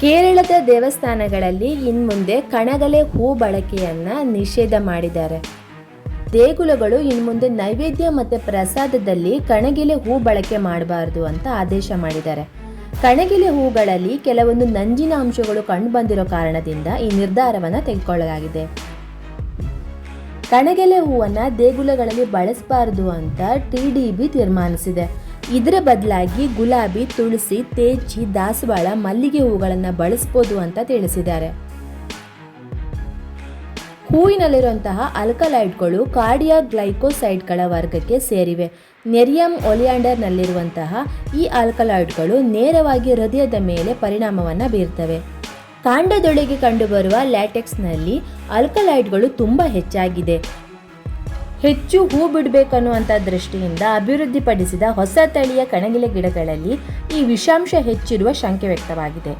ಕೇರಳದ ದೇವಸ್ಥಾನಗಳಲ್ಲಿ ಇನ್ಮುಂದೆ ಕಣಗಲೆ ಹೂ ಬಳಕೆಯನ್ನ ನಿಷೇಧ ಮಾಡಿದ್ದಾರೆ. ದೇಗುಲಗಳು ಇನ್ಮುಂದೆ ನೈವೇದ್ಯ ಮತ್ತು ಪ್ರಸಾದದಲ್ಲಿ ಕಣಗಿಲೆ ಹೂ ಬಳಕೆ ಮಾಡಬಾರ್ದು ಅಂತ ಆದೇಶ ಮಾಡಿದ್ದಾರೆ. ಕಣಗಿಲೆ ಹೂಗಳಲ್ಲಿ ಕೆಲವೊಂದು ನಂಜಿನ ಅಂಶಗಳು ಕಂಡುಬಂದಿರೋ ಕಾರಣದಿಂದ ಈ ನಿರ್ಧಾರವನ್ನು ತೆಗೆದುಕೊಳ್ಳಲಾಗಿದೆ. ಕಣಗಿಲೆ ಹೂವನ್ನು ದೇಗುಲಗಳಲ್ಲಿ ಬಳಸಬಾರದು ಅಂತ ಟಿ ಡಿ ಬಿ ತೀರ್ಮಾನಿಸಿದೆ. ಇದರ ಬದಲಾಗಿ ಗುಲಾಬಿ, ತುಳಸಿ, ತೇಜಿ, ದಾಸವಾಳ, ಮಲ್ಲಿಗೆ ಹೂಗಳನ್ನು ಬಳಸ್ಬೋದು ಅಂತ ತಿಳಿಸಿದ್ದಾರೆ. ಹೂವಿನಲ್ಲಿರುವಂತಹ ಅಲ್ಕಲೈಡ್ಗಳು ಕಾರ್ಡಿಯಾ ಗ್ಲೈಕೋಸೈಡ್ಗಳ ವರ್ಗಕ್ಕೆ ಸೇರಿವೆ. ನೆರಿಯಂ ಒಲಿಯಾಂಡರ್ನಲ್ಲಿರುವಂತಹ ಈ ಆಲ್ಕಲಾಯ್ಡ್ಗಳು ನೇರವಾಗಿ ಹೃದಯದ ಮೇಲೆ ಪರಿಣಾಮವನ್ನು ಬೀರ್ತವೆ. ಕಾಂಡದೊಳಗೆ ಕಂಡುಬರುವ ಲ್ಯಾಟೆಕ್ಸ್ನಲ್ಲಿ ಆಲ್ಕಲಾಯ್ಡ್ಗಳು ತುಂಬ ಹೆಚ್ಚಾಗಿದೆ. ಹೆಚ್ಚು ಹೂ ಬಿಡಬೇಕನ್ನುವಂಥ ದೃಷ್ಟಿಯಿಂದ ಅಭಿವೃದ್ಧಿಪಡಿಸಿದ ಹೊಸ ತಳಿಯ ಕಣಗಿಲೆ ಗಿಡಗಳಲ್ಲಿ ಈ ವಿಷಾಂಶ ಹೆಚ್ಚಿರುವ ಶಂಕೆ ವ್ಯಕ್ತವಾಗಿದೆ.